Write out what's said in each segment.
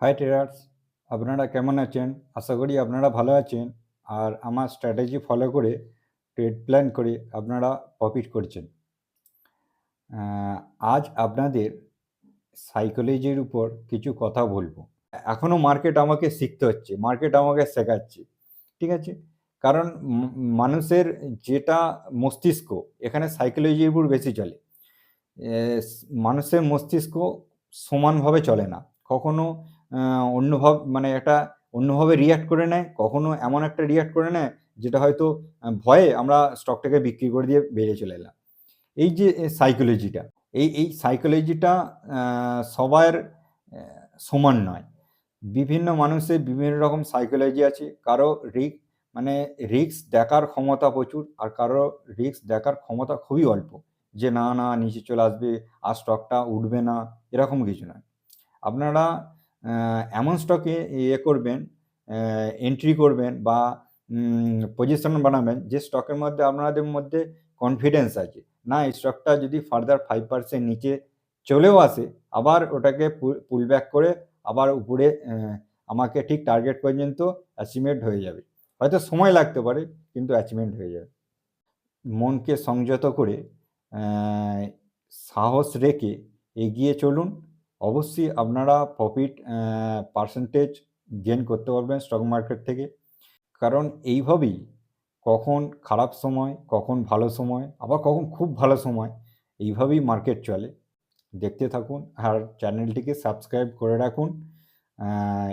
High traders আপনারা কেমন আছেন? আশা করি আপনারা ভালো আছেন। আর আমার স্ট্র্যাটেজি ফলো করে ট্রেড প্ল্যান করে আপনারা প্রফিট করছেন। আজ আপনাদের সাইকোলজির উপর কিছু কথা বলব। এখনও মার্কেট আমাকে শিখতে হচ্ছে মার্কেট আমাকে শেখাচ্ছে, ঠিক আছে? কারণ মানুষের যেটা মস্তিষ্ক, এখানে সাইকোলজির উপর বেশি চলে। মানুষের মস্তিষ্ক সমানভাবে চলে না। কখনো অন্যভাবে মানে একটা অন্যভাবে রিয়াক্ট করে নেয়, কখনো এমন একটা রিয়াক্ট করে নেয়, যেটা হয়তো ভয়ে আমরা স্টকটাকে বিক্রি করে দিয়ে বেরিয়ে চলে এলাম। এই যে সাইকোলজিটা এই এই সাইকোলজিটা সবার সমান নয়। বিভিন্ন মানুষের বিভিন্ন রকম সাইকোলজি আছে, কারও রিক মানে রিক্স দেখার ক্ষমতা প্রচুর, আর কারও রিক্স দেখার ক্ষমতা খুবই অল্প। যে না না, নিচে চলে আসবে, আর স্টকটা উঠবে না, এরকম কিছু নয়। আপনারা এমন স্টকে ইয়ে করবেন এন্ট্রি করবেন বা পজিশন বানাবেন যে স্টকের মধ্যে আপনাদের মধ্যে কনফিডেন্স আছে। না, এই স্টকটা যদি ফার্দার ফাইভ পার্সেন্ট নিচে চলেও আসে, আবার ওটাকে পুল ব্যাক করে আবার উপরে আমাকে ঠিক টার্গেট পর্যন্ত অ্যাচিভমেন্ট হয়ে যাবে। হয়তো সময় লাগতে পারে, কিন্তু অ্যাচিভমেন্ট হয়ে যাবে। মনকে সংযত করে সাহস রেখে এগিয়ে চলুন। অবশ্যই আপনারা প্রফিট পার্সেন্টেজ গেন করতে পারবেন স্টক মার্কেট থেকে। কারণ এইভাবেই কখন খারাপ সময়, কখন ভালো সময়, আবার কখন খুব ভালো সময়, এইভাবেই মার্কেট চলে। দেখতে থাকুন আর চ্যানেলটিকে সাবস্ক্রাইব করে রাখুন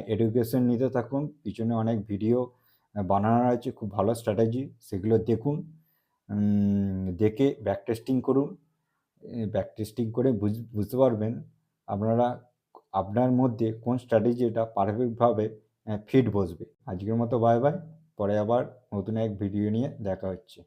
এডুকেশন নিতে থাকুন। পিছনে অনেক ভিডিও বানানো আছে, খুব ভালো স্ট্র্যাটেজি সেগুলো দেখুন দেখে ব্যাক টেস্টিং করুন। ব্যাক টেস্টিং করে বুঝ- বুঝতে পারবেন আপনারা আপনার মধ্যে কোন স্ট্র্যাটেজিটা পারফেক্টভাবে ফিট বসবে। আজকের মতো বাই বাই পরে আবার নতুন এক ভিডিও নিয়ে দেখা হচ্ছে।